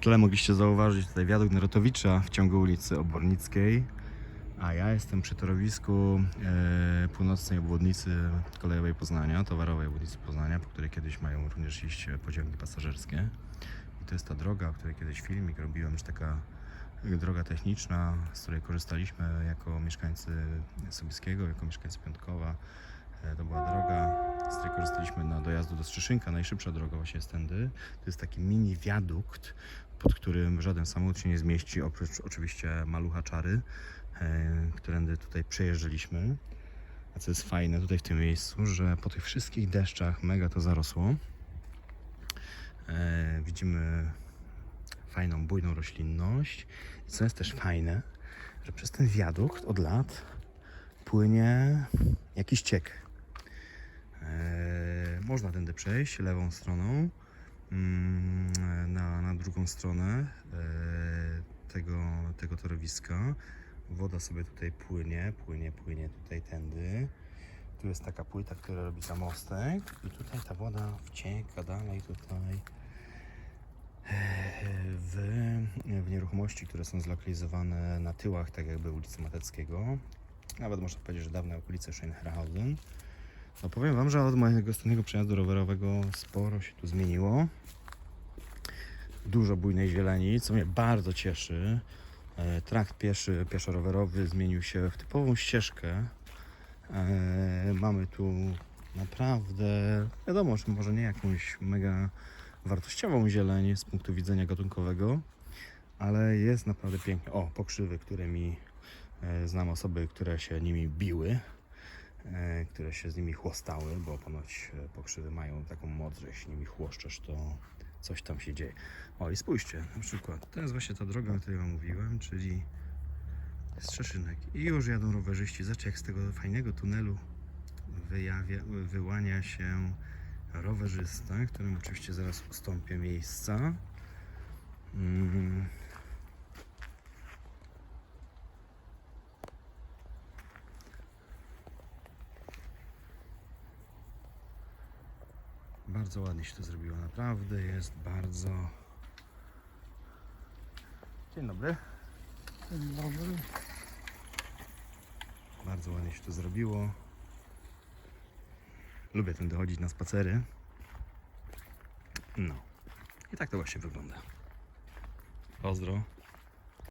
tle mogliście zauważyć tutaj wiadukt Narutowicza w ciągu ulicy Obornickiej. A ja jestem przy torowisku e, północnej obwodnicy kolejowej Poznania, towarowej obwodnicy Poznania, po której kiedyś mają również iść e, pociągi pasażerskie. I to jest ta droga, o której kiedyś filmik robiłem, już taka e, droga techniczna, z której korzystaliśmy jako mieszkańcy Sobieskiego, jako mieszkańcy Piątkowa. E, To była droga, z której korzystaliśmy na dojazdu do Strzeszynka. Najszybsza droga właśnie jest tędy. To jest taki mini wiadukt, pod którym żaden samochód się nie zmieści, oprócz oczywiście malucha czary, e, którędy tutaj przejeżdżaliśmy. A co jest fajne tutaj w tym miejscu, że po tych wszystkich deszczach mega to zarosło. E, widzimy fajną, bujną roślinność. I co jest też fajne, że przez ten wiadukt od lat płynie jakiś ciek. E, można tędy przejść lewą stroną mm, na, na drugą stronę e, tego, tego torowiska. Woda sobie tutaj płynie, płynie, płynie tutaj tędy. Tu jest taka płyta, która robi za mostek i tutaj ta woda wcieka dalej tutaj w, w nieruchomości, które są zlokalizowane na tyłach, tak jakby ulicy Mateckiego. Nawet można powiedzieć, że dawne okolice Scheinherhausen. No powiem Wam, że od mojego ostatniego przejazdu rowerowego sporo się tu zmieniło. Dużo bujnej zieleni, co mnie bardzo cieszy. E, Trakt pieszy, pieszo-rowerowy zmienił się w typową ścieżkę. E, Mamy tu naprawdę, wiadomo, że może nie jakąś mega wartościową zieleń z punktu widzenia gatunkowego, ale jest naprawdę pięknie. O, pokrzywy, którymi e, znam osoby, które się nimi biły, które się z nimi chłostały, bo ponoć e, pokrzywy mają taką moc, że jeśli nimi chłoszczesz, to coś tam się dzieje. O i spójrzcie, na przykład, to jest właśnie ta droga, o której Wam mówiłem, czyli Strzeszynek. I już jadą rowerzyści. Zobaczcie, jak z tego fajnego tunelu wyjawia, wyłania się rowerzysta, którym oczywiście zaraz ustąpię miejsca. Mm. Bardzo ładnie się to zrobiło, naprawdę jest bardzo. Dzień dobry. Dzień dobry. Bardzo ładnie się to zrobiło. Lubię tędy chodzić na spacery. No. I tak to właśnie wygląda. Pozdro.